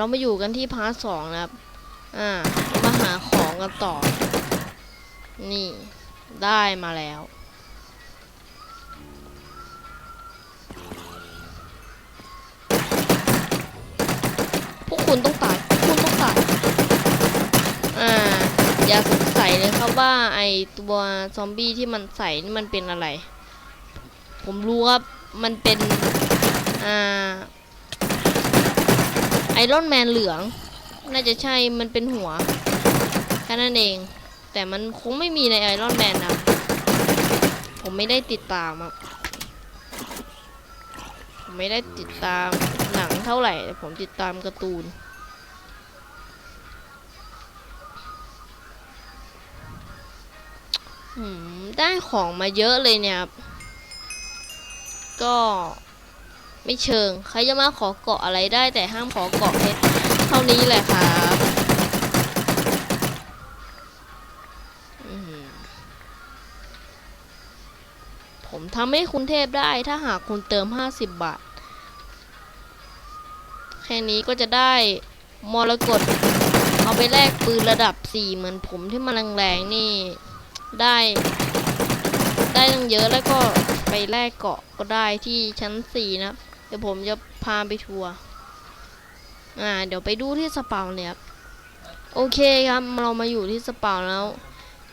เรามาอยู่กันที่พาร์ทสองนะครับ อ่า มาหาของกันต่อ นี่ ได้มาแล้ว พวกคุณต้องตาย พวกคุณต้องตาย อ่า อย่าสงสัยเลยครับว่าไอตัวซอมบี้ที่มันใส่นี่มันเป็นอะไร ผมรู้ครับ มันเป็น อ่า รอนแมนเหลือง น่าจะใช่มันเป็นหัวแค่นั้นเอง แต่มันคงไม่มีในไอรอนแมนนะ ผมไม่ได้ติดตามอะผมไม่ได้ติดตามหนังเท่าไหร่แต่ผมติดตามการ์ตูนได้ของมาเยอะเลยเนี่ยก็ ไม่เชิง ใครจะมาขอเกาะอะไรได้แต่ห้ามขอเกาะเพชรเท่านี้แหละครับผมทำให้คุณเทพได้ถ้าหากคุณเติม 50 บาท แค่นี้ก็จะได้มรกตเอาไปแลกปืนระดับ 4 เหมือนผมที่มันแรงๆนี่ได้ ได้ตั้งเยอะแล้วก็ไปแลกเกาะก็ได้ที่ชั้น 4 นะ เดี๋ยวผมจะพาไปทัวร์อ่าเดี๋ยวไปดูที่สปาวเนี่ยครับโอเคครับเรามาอยู่ที่สปาวแล้ว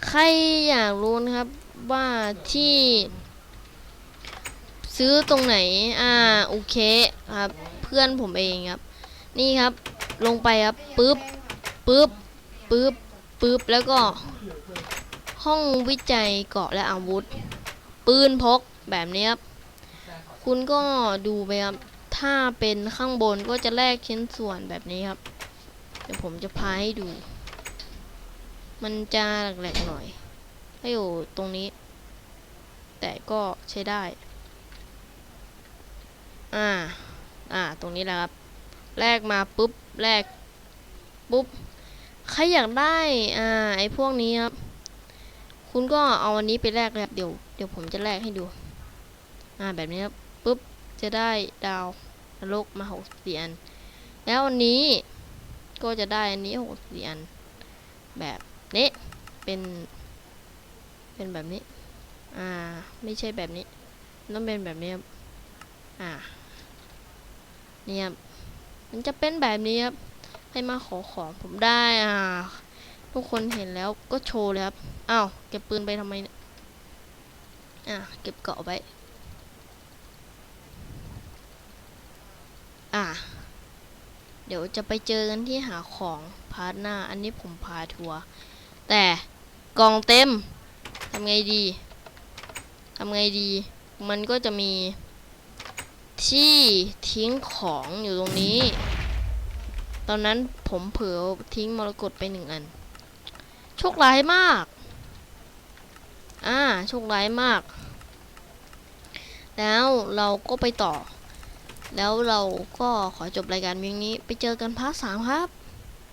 ใครอยากรู้นะครับว่าที่ ซื้อตรงไหนอ่าโอเคครับเพื่อนผมเองครับ นี่ครับลงไปครับปึ๊บปึ๊บปึ๊บปึ๊บแล้วก็ ห้องวิจัยเกาะและอาวุธ ปืนพกแบบนี้ครับ คุณก็ดูไปครับ ถ้าเป็นข้างบนก็จะแลกชิ้นส่วนแบบนี้ครับ เดี๋ยวผมจะพาให้ดู มันจะแหลกๆหน่อยถ้อยู่ตรงนี้ แต่ก็ใช้ได้ อ่า อ่า ตรงนี้แหละครับ แลกมาปุ๊บ แลกปุ๊บ ใครอยากได้ อ่า ไอ้พวกนี้ครับ คุณก็เอาอันนี้ไปแลกเลยครับ เดี๋ยว เดี๋ยวผมจะแลกให้ดู อ่า แบบนี้ครับ ปุ๊บจะได้ดาวนรกมาหกสี่อัน แล้วอันนี้ก็จะได้อันนี้หกสี่อัน แบบนี้เป็นเป็นแบบนี้ อ่า ไม่ใช่แบบนี้ ต้องเป็นแบบนี้ครับ อ่าเนี่ยครับ มันจะเป็นแบบนี้ครับ ให้มาขอของผมได้ อ่า ทุกคนเห็นแล้วก็โชว์เลยครับ อ้าว เก็บปืนไปทำไมเนี่ย อะเก็บเกาะไว้ อะ เดี๋ยวจะไปเจอกันที่หาของพาร์ทหน้า อันนี้ผมพาทัวร์แต่กล่องเต็มทำไงดีทำไงดี มันก็จะมีที่ทิ้งของอยู่ตรงนี้ ตอนนั้นผมเผลอทิ้งมรกตไปหนึ่งอัน โชคร้ายมาก อ่า โชคร้ายมาก แล้วเราก็ไปต่อ แล้วเราก็ขอจบรายการเพียงนี้ไปเจอกันพาร์ทสามครับ